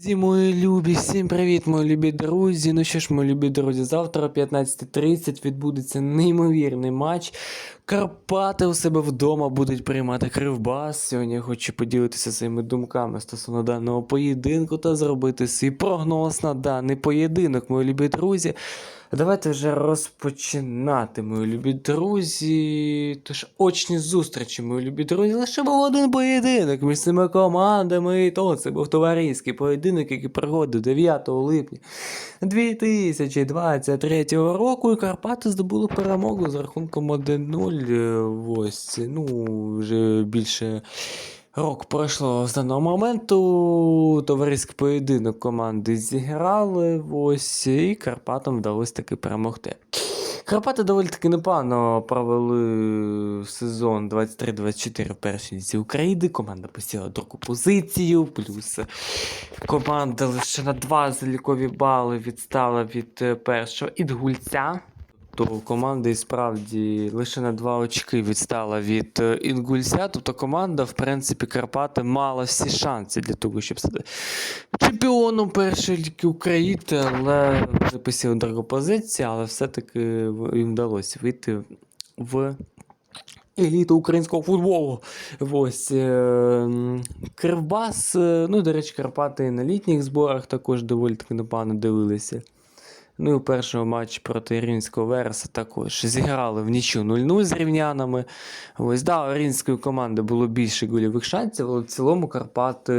Друзі, мої любі, всім привіт, мої любі друзі. Ну що ж, мої любі друзі, завтра о 15.30 відбудеться неймовірний матч. Карпати у себе вдома будуть приймати кривбас. Сьогодні я хочу поділитися своїми думками стосовно даного поєдинку та зробити свій прогноз на даний поєдинок, мої любі друзі. Давайте вже розпочинати, мої любі друзі. Тож очні зустрічі, мої любі друзі. Лише був один поєдинок між цими командами. І то це був товариський поєдинок, який проходив 9 липня 2023 року. І Карпати здобули перемогу з рахунком 1-0. Е, Ось, ну, вже більше. Рок пройшло з даного моменту. Товариський поєдинок команди зіграли. Ось, і Карпатам вдалося таки перемогти. Карпати доволі таки непогано провели сезон 23-24 в першій лізі України. Команда посіла другу позицію, плюс команда лише на два залікові бали відстала від е, першого інгульця. То команда і справді лише на два очки відстала від е, Інгульця. Тобто команда, в принципі, Карпати мала всі шанси для того, щоб стати чемпіоном першої ліги України, але вже посіли другу позицію, але все-таки їм вдалося вийти в еліту українського футболу. Ось е, Кривбас. е, Ну, до речі, Карпати на літніх зборах також доволі таки непогано дивилися. Ну і у першому матчі проти Рівненського Вереса також зіграли в нічу 0-0 з рівнянами. Ось, да, рівненської команди було більше гольових шансів, але в цілому Карпати,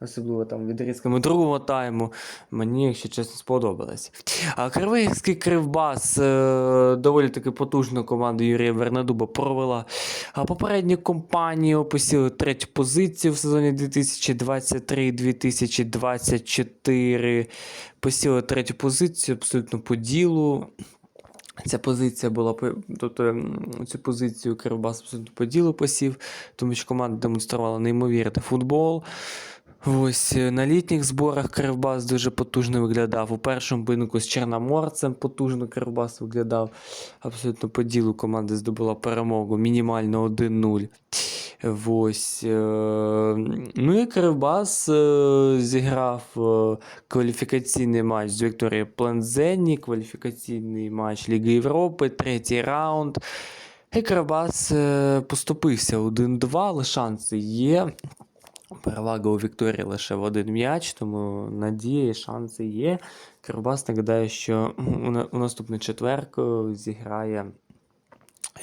особливо там від різкому другому тайму, мені, якщо чесно, сподобалось. А Кривийський Кривбас е, доволі таки потужну команду Юрія Вернедуба провела. А попередні компанії описали третю позицію в сезоні 2023-2024. Посіли третю позицію абсолютно по ділу. Ця позиція була тобто цю позицію Кривбас абсолютно по ділу посів, тому що команда демонструвала неймовірний футбол. Ось е, на літніх зборах Кривбас дуже потужно виглядав. У першому поєдинку з Чорноморцем потужно Кривбас виглядав. Абсолютно по ділу команда здобула перемогу мінімально 1-0. Ось. е, Ну і Кривбас е, зіграв кваліфікаційний матч з Вікторією Плензені, кваліфікаційний матч Ліги Європи, третій раунд. І Кривбас поступився 1-2, але шанси є. Перевага у Вікторії лише в один м'яч, тому надія і шанси є. Кривбас нагадаю, що у наступний четверг е, зіграє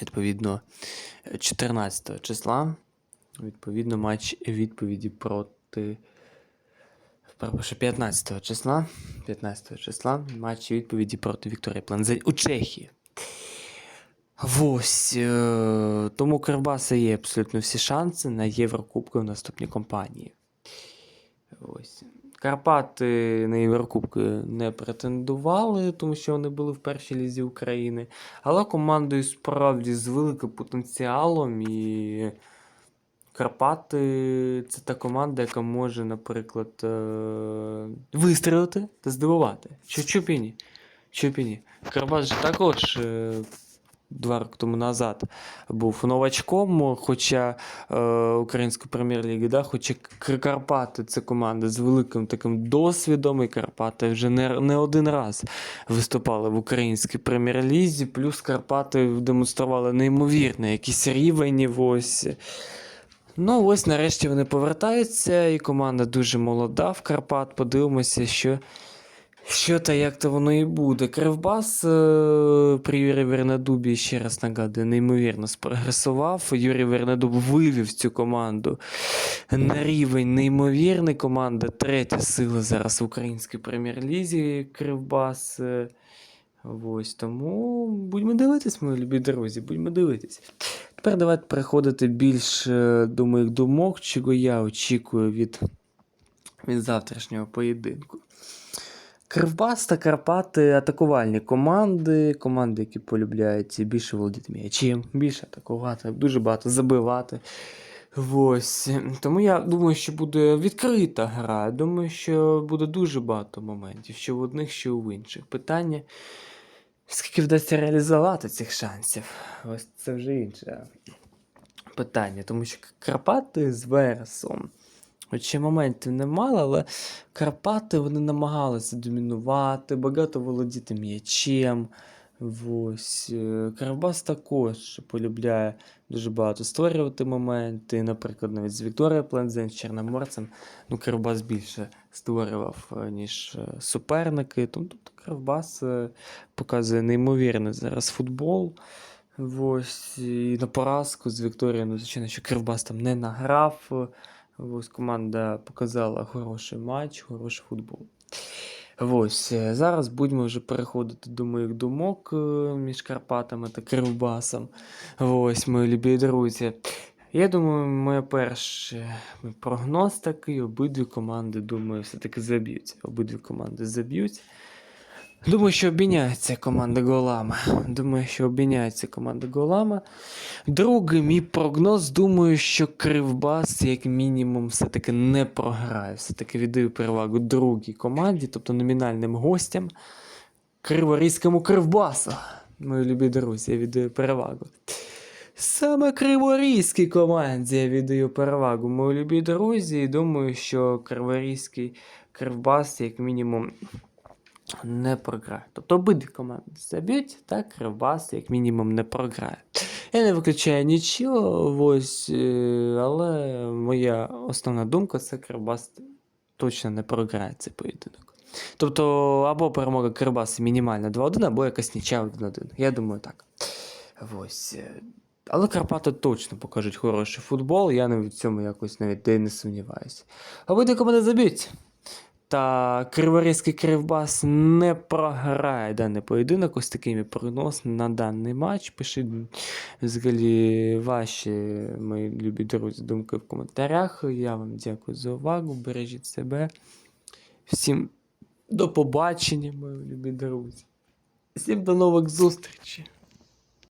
відповідно 14 числа. Відповідно, матч відповіді проти. Перепрошую, 15 числа. 15 числа матч відповіді проти Вікторії Плензель у Чехії. Ось. е, Тому у Кривбаса є абсолютно всі шанси на Єврокубки в наступній компанії. Ось. Карпати на Єврокубки не претендували, тому що вони були в першій лізі України. Але командою справді з великим потенціалом і. Карпати це та команда, яка може, наприклад, е, вистрілити та здивувати. Що Чупіні? Чупіні. Карпат же також е, два роки тому назад був новачком, хоча е, Української прем'єр-ліги, да, хоча Карпати це команда з великим таким досвідом, і Карпати вже не, не один раз виступали в українській прем'єр-лізі, плюс Карпати демонстрували неймовірний якийсь рівень. Ось. Ну, ось нарешті вони повертаються, і команда дуже молода в Карпат. Подивимося, що, що та як то воно і буде. Кривбас е, при Юрії Вернедубі, ще раз нагадую, неймовірно спрогресував. Юрій Вернедуб вивів цю команду на рівень неймовірний. Команда третя сила зараз в українській прем'єр-лізі. Кривбас. е, Ось тому будьмо дивитись, мої любі друзі, будьмо дивитись. Тепер давайте переходити більш е, до моїх думок, чого я очікую від, від завтрашнього поєдинку. Кривбас та Карпати атакувальні команди, команди, які полюбляють більше володіти м'ячем, більше атакувати, дуже багато забивати. Ось. Тому я думаю, що буде відкрита гра. Думаю, що буде дуже багато моментів, що в одних, що в інших. Питання, скільки вдасться реалізувати цих шансів. Ось це вже інше питання. Тому що Карпати з Вересом Хоча моментів немало, але Карпати вони намагалися домінувати, багато володіти м'ячем. Ось. е, Кривбас також полюбляє дуже багато створювати моменти. Наприклад, навіть з Вікторією Плензен, з Чорноморцем. Ну, Кривбас більше створював, е, ніж е, суперники. Тому Кривбас е, показує неймовірний зараз футбол. Ось, і на поразку з Вікторією, ну, звичайно, що Кривбас там не награв. Ось команда показала хороший матч, хороший футбол. Ось, е, зараз будемо вже переходити до моїх думок е, між Карпатами та Кривбасом. Ось, мої друзі. Я думаю, моє перший прогноз такий, обидві команди, думаю, все-таки заб'ють. Обидві команди заб'ють. Думаю, що обміняється команда голами. Думаю, що обміняється команда голами. Другий мій прогноз, думаю, що Кривбас, як мінімум, все-таки не програє. Все-таки віддаю перевагу другій команді, тобто номінальним гостям Криворізькому Кривбасу. Мої любі друзі, я віддаю перевагу. Саме Криворізькій команді я віддаю перевагу, мої любі друзі. І думаю, що Криворізький Кривбас, як мінімум, не програє. Тобто обидві команди заб'ють, так Кривбас, як мінімум, не програє. Я не виключаю нічого, ось, е, але моя основна думка це Кривбас точно не програє цей поєдинок. Тобто, або перемога Кривбаса мінімальна 2-1, або якась нічия 1-1. Я думаю, так. Ось. е, Але Карпати точно покажуть хороший футбол, я в цьому якось навіть не сумніваюся. Обидві команди заб'ють. Та Криворізький Кривбас не програє даний поєдинок. Ось такий мій прогноз на даний матч. Пишіть взагалі ваші мої любі друзі думки в коментарях. Я вам дякую за увагу. Бережіть себе. Всім до побачення, мої любі друзі. Всім до нових зустрічей.